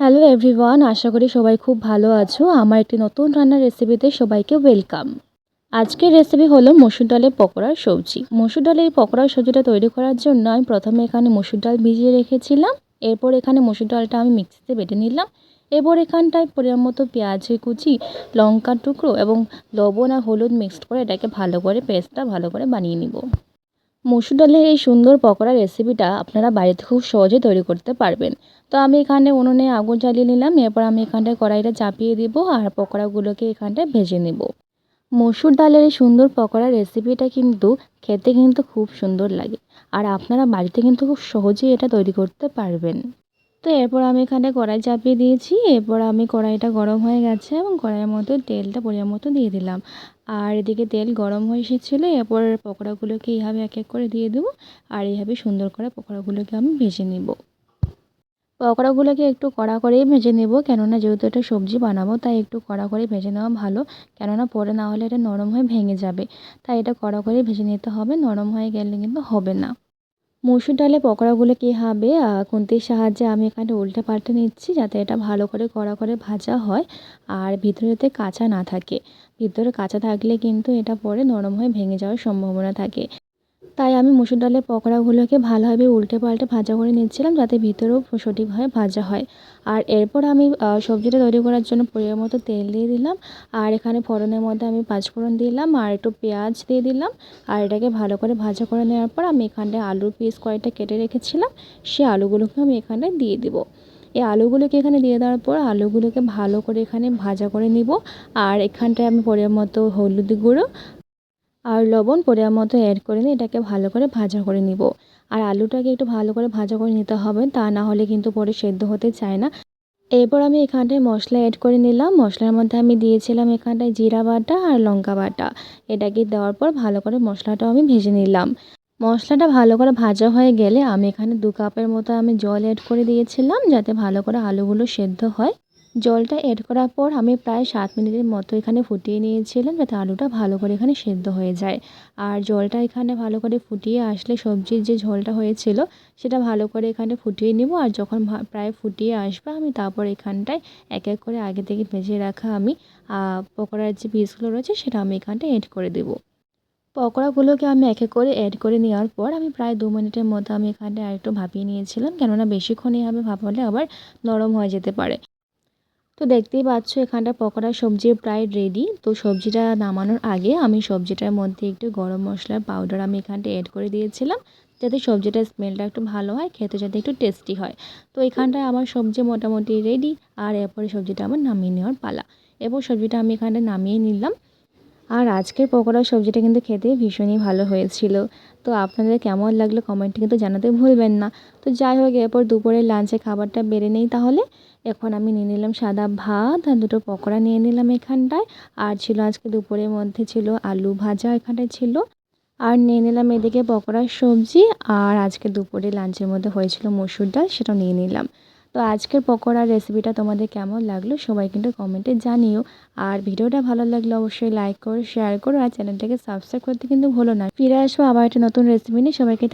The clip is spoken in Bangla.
হ্যালো এভরিওয়ান আশা করি সবাই খুব ভালো আছো। আমার একটি নতুন রান্নার রেসিপিতে সবাইকে ওয়েলকাম আজকের রেসিপি হলো মসুর ডালের পকোড়ার সবজি। মসুর ডালের পকোড়ার সবজিটা তৈরি করার জন্য আমি প্রথমে এখানে মসুর ডাল ভিজিয়ে রেখেছিলাম। এরপর এখানে মসুর ডালটা আমি মিক্সিতে বেটে নিলাম। এরপর এখানটায় পরিমাণ মতো পেঁয়াজের কুচি, লঙ্কার টুকরো এবং লবণ আর হলুদ মিক্সড করে এটাকে ভালো করে পেস্টটা ভালো করে বানিয়ে নিব। মসুর ডালের এই সুন্দর পকোড়া রেসিপিটা আপনারা বাড়িতে খুব সহজে তৈরি করতে পারবেন। তো আমি এখানে উনুনে আগুন জ্বালিয়ে নিলাম, এরপর আমি এখানটায় কড়াইটা চাপিয়ে দিব আর পকোড়াগুলোকে এখানটায় ভেজে নেব। মসুর ডালের এই সুন্দর পকোড়া রেসিপিটা কিন্তু খেতে কিন্তু খুব সুন্দর লাগে, আর আপনারা বাড়িতে কিন্তু খুব সহজেই এটা তৈরি করতে পারবেন। তো এরপর আমি এখানে কড়াই চাপিয়ে দিয়েছি। এরপর আমি কড়াইটা গরম হয়ে গেছে এবং কড়াইয়ের মতো তেলটা পরিমাণ মতো দিয়ে দিলাম। আর এদিকে তেল গরম হয়ে এসেছিল, এরপর পকোড়াগুলোকে এইভাবে এক এক করে দিয়ে দেবো আর এইভাবে সুন্দর করে পকোড়াগুলোকে আমি ভেজে নিব। পকোড়াগুলোকে একটু কড়া করেই ভেজে নেব, কেননা যেহেতু এটা সবজি বানাবো, তাই একটু কড়া করে ভেজে নেওয়া ভালো। কেননা পরে না হলে এটা নরম হয়ে ভেঙে যাবে। তাই এটা কড়া করে ভেজে নিতে হবে, নরম হয়ে গেলে কিন্তু হবে না। মসুর ডালে পকোড়াগুলো কী হবে? খুন্তির সাহায্যে আমি এখানে উল্টে পাল্টে নিচ্ছি যাতে এটা ভালো করে কড়া করে ভাজা হয় আর ভিতরেতে কাঁচা না থাকে। ভিতরে কাঁচা থাকলে কিন্তু এটা পরে নরম হয়ে ভেঙে যাওয়ার সম্ভাবনা থাকে। তাই আমি মুসুর ডালের পকোড়াগুলোকে ভালোভাবে উল্টে পাল্টে ভাজা করে নিচ্ছিলাম যাতে ভিতরেও সঠিকভাবে ভাজা হয়। আর এরপর আমি সবজিটা তৈরি করার জন্য পরিমাণ মতো তেল দিয়ে দিলাম। আর এখানে ফোড়নের মধ্যে আমি পাঁচফোড়ন দিলাম আর একটু পেঁয়াজ দিয়ে দিলাম। আর এটাকে ভালো করে ভাজা করে নেওয়ার পর আমি এখানটায় আলুর পিস কয়েকটা কেটে রেখেছিলাম। সেই আলুগুলোকে আমি এখানটায় দিয়ে দিব। এই আলুগুলোকে এখানে দিয়ে দেওয়ার পর আলুগুলোকে ভালো করে এখানে ভাজা করে নিব। আর এখানটায় আমি পরিমাণ মতো হলুদ গুঁড়ো আর লবণ পরিমাণ মতো অ্যাড করে নিয়ে এটাকে ভালো করে ভাজা করে নিব। আর আলুটাকে একটু ভালো করে ভাজা করে নিতে হবে, তা না হলে কিন্তু পরে সেদ্ধ হতে চায় না। এরপর আমি এখানটায় মশলা অ্যাড করে নিলাম। মশলার মধ্যে আমি দিয়েছিলাম এখানটায় জিরা বাটা আর লঙ্কা বাটা। এটাকে দেওয়ার পর ভালো করে মশলাটাও আমি ভেজে নিলাম। মশলাটা ভালো করে ভাজা হয়ে গেলে আমি এখানে দু কাপের মতো আমি জল অ্যাড করে দিয়েছিলাম, যাতে ভালো করে আলুগুলো সেদ্ধ হয়। জলটা অ্যাড করার পর আমি প্রায় সাত মিনিটের মতো এখানে ফুটিয়ে নিয়েছিলাম যাতে আলুটা ভালো করে এখানে সেদ্ধ হয়ে যায়। আর জলটা এখানে ভালো করে ফুটিয়ে আসলে সবজির যে ঝোলটা হয়েছিল, সেটা ভালো করে এখানে ফুটিয়ে নিব। আর যখন প্রায় ফুটিয়ে আসবে, আমি তারপর এখানটায় এক এক করে আগে থেকে ভেজে রাখা আমি পকোড়ার যে পিসগুলো রয়েছে, সেটা আমি এখানটায় অ্যাড করে দেবো। পকোড়াগুলোকে আমি এক এক করে অ্যাড করে নেওয়ার পর আমি প্রায় দু মিনিটের মতো আমি এখানটায় আরেকটু ভাপিয়ে নিয়েছিলাম। কেননা বেশিক্ষণ এইভাবে ভাপালে আবার নরম হয়ে যেতে পারে। তো দেখতেই পাচ্ছ, এখানটা পকোড়া সবজি প্রায় রেডি তো সবজিটা নামানোর আগে আমি সবজিটার মধ্যে একটু গরম মশলার পাউডার আমি এখানটা অ্যাড করে দিয়েছিলাম, যাতে সবজিটার স্মেলটা একটু ভালো হয়, খেতে যাতে একটু টেস্টি হয়। তো এখানটায় আমার সবজি মোটামুটি রেডি আর এরপরে সবজিটা আমার নামিয়ে নেওয়ার পালা। এরপর সবজিটা আমি এখানটা নামিয়ে নিলাম। আর আজকের পকোড়া সবজিটা কিন্তু খেতে ভীষণই ভালো হয়েছিল। তো আপনাদের কেমন লাগল কমেন্টে কিন্তু জানাতে ভুলবেন না। তো যাই হোক, এরপর দুপুরের লাঞ্চে খাবারটা বেড়ে নেই তাহলে। এখন আমি নিয়ে নিলাম সাদা ভাত আর দুটো পকোড়া নিয়ে নিলাম এখানটায়। আর ছিল আজকে দুপুরের মধ্যে ছিল আলু ভাজা এখানটায় ছিল। আর নিয়ে নিলাম এদিকে পকোড়ার সবজি। আর আজকে দুপুরে লাঞ্চের মধ্যে হয়েছিল মসুর ডাল, সেটাও নিয়ে নিলাম। তো আজকের পকোড়ার রেসিপিটা তোমাদের কেমন লাগল সবাই কিন্তু কমেন্টে জানিও। আর ভিডিওটা ভালো লাগলে অবশ্যই লাইক করো শেয়ার করো, আর চ্যানেলটাকে সাবস্ক্রাইব করতে কিন্তু ভুলো না। ফিরে আসব আবার একটা নতুন রেসিপি নিয়ে। সবাইকে